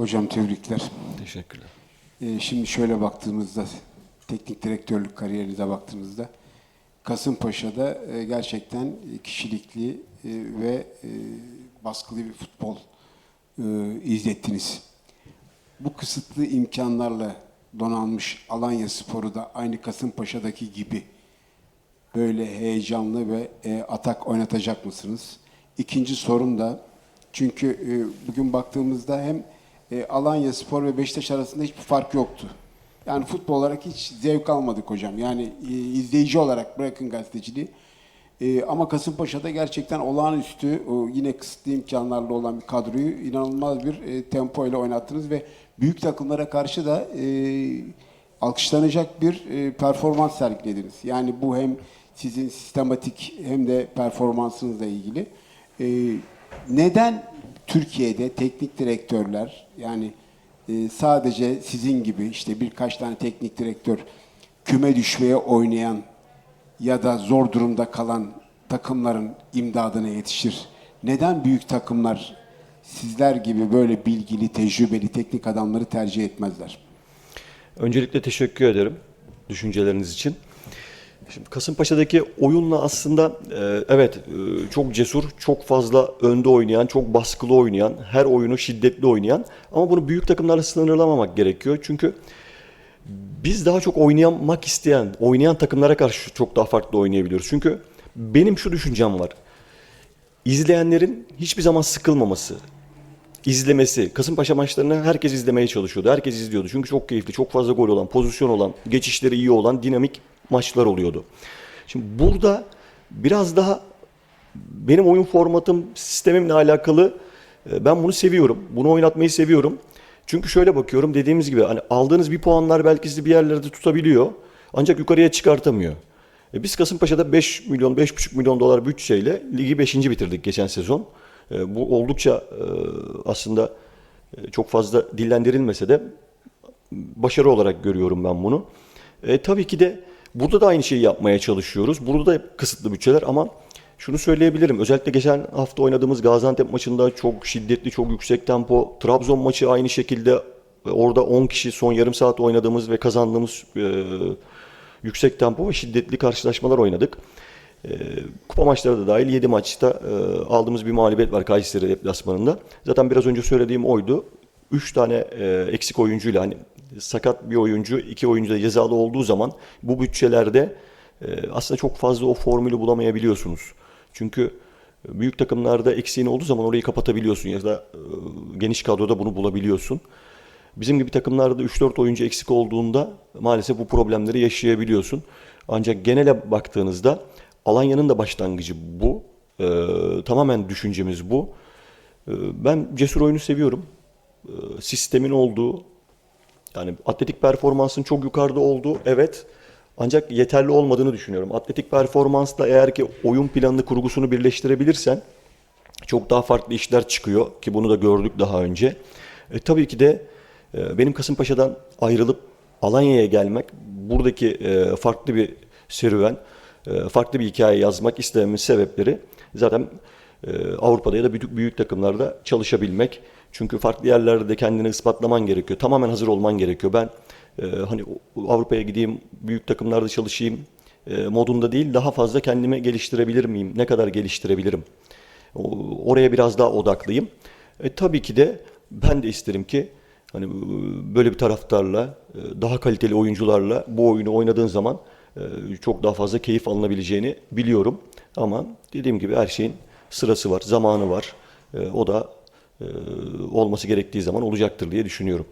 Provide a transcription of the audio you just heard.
Hocam tebrikler. Teşekkürler. Ee, şimdi şöyle baktığımızda, teknik direktörlük kariyerinize baktığımızda, Kasımpaşa'da e, gerçekten kişilikli e, ve e, baskılı bir futbol e, izlettiniz. Bu kısıtlı imkanlarla donanmış Alanya Sporu da aynı Kasımpaşa'daki gibi böyle heyecanlı ve e, atak oynatacak mısınız? İkinci sorum da çünkü e, bugün baktığımızda hem e, Alanya Spor ve Beşiktaş arasında hiçbir fark yoktu. Yani futbol olarak hiç zevk almadık hocam. Yani e, izleyici olarak bırakın gazeteciliği. E, ama Kasımpaşa'da gerçekten olağanüstü o yine kısıtlı imkanlarla olan bir kadroyu inanılmaz bir e, tempo ile oynattınız ve büyük takımlara karşı da e, alkışlanacak bir e, performans sergilediniz. Yani bu hem sizin sistematik hem de performansınızla ilgili. E, neden Türkiye'de teknik direktörler yani e, sadece sizin gibi işte birkaç tane teknik direktör küme düşmeye oynayan ya da zor durumda kalan takımların imdadına yetişir? Neden büyük takımlar sizler gibi böyle bilgili, tecrübeli teknik adamları tercih etmezler? Öncelikle teşekkür ederim düşünceleriniz için. Şimdi Kasımpaşa'daki oyunla aslında e, evet e, çok cesur, çok fazla önde oynayan, çok baskılı oynayan, her oyunu şiddetli oynayan ama bunu büyük takımlarla sınırlamamak gerekiyor. Çünkü biz daha çok oynamak isteyen, oynayan takımlara karşı çok daha farklı oynayabiliyoruz. Çünkü benim şu düşüncem var. İzleyenlerin hiçbir zaman sıkılmaması, izlemesi. Kasımpaşa maçlarını herkes izlemeye çalışıyordu. Herkes izliyordu. Çünkü çok keyifli, çok fazla gol olan, pozisyon olan, geçişleri iyi olan dinamik maçlar oluyordu. Şimdi burada biraz daha benim oyun formatım, sistemimle alakalı e, ben bunu seviyorum. Bunu oynatmayı seviyorum. Çünkü şöyle bakıyorum dediğimiz gibi hani aldığınız bir puanlar belki sizi bir yerlerde tutabiliyor. Ancak yukarıya çıkartamıyor. E biz Kasımpaşa'da 5 milyon, 5,5 milyon dolar bütçeyle ligi 5. bitirdik geçen sezon. E, bu oldukça e, aslında e, çok fazla dillendirilmese de başarı olarak görüyorum ben bunu. E, tabii ki de burada da aynı şeyi yapmaya çalışıyoruz. Burada da kısıtlı bütçeler ama şunu söyleyebilirim. Özellikle geçen hafta oynadığımız Gaziantep maçında çok şiddetli, çok yüksek tempo. Trabzon maçı aynı şekilde e, orada 10 kişi son yarım saat oynadığımız ve kazandığımız e, yüksek tempo ve şiddetli karşılaşmalar oynadık. E, kupa maçları da dahil 7 maçta e, aldığımız bir mağlubiyet var Kayseri deplasmanında. Zaten biraz önce söylediğim oydu. 3 tane e, eksik oyuncuyla hani sakat bir oyuncu, iki oyuncu da cezalı olduğu zaman bu bütçelerde e, aslında çok fazla o formülü bulamayabiliyorsunuz. Çünkü büyük takımlarda eksiğin olduğu zaman orayı kapatabiliyorsun ya da e, geniş kadroda bunu bulabiliyorsun. Bizim gibi takımlarda 3-4 oyuncu eksik olduğunda maalesef bu problemleri yaşayabiliyorsun. Ancak genele baktığınızda Alanya'nın da başlangıcı bu. E, tamamen düşüncemiz bu. E, ben cesur oyunu seviyorum. E, sistemin olduğu, yani atletik performansın çok yukarıda olduğu evet. Ancak yeterli olmadığını düşünüyorum. Atletik performansla eğer ki oyun planını, kurgusunu birleştirebilirsen çok daha farklı işler çıkıyor ki bunu da gördük daha önce. E, tabii ki de e, benim Kasımpaşa'dan ayrılıp Alanya'ya gelmek, buradaki e, farklı bir serüven, e, farklı bir hikaye yazmak istememin sebepleri zaten e, Avrupa'da ya da büyük, büyük takımlarda çalışabilmek. Çünkü farklı yerlerde kendini ispatlaman gerekiyor. Tamamen hazır olman gerekiyor. Ben e, hani Avrupa'ya gideyim, büyük takımlarda çalışayım e, modunda değil, daha fazla kendimi geliştirebilir miyim? Ne kadar geliştirebilirim? O- Oraya biraz daha odaklıyım. E, tabii ki de ben de isterim ki hani e, böyle bir taraftarla, e, daha kaliteli oyuncularla bu oyunu oynadığın zaman e, çok daha fazla keyif alınabileceğini biliyorum. Ama dediğim gibi her şeyin sırası var, zamanı var. O da olması gerektiği zaman olacaktır diye düşünüyorum.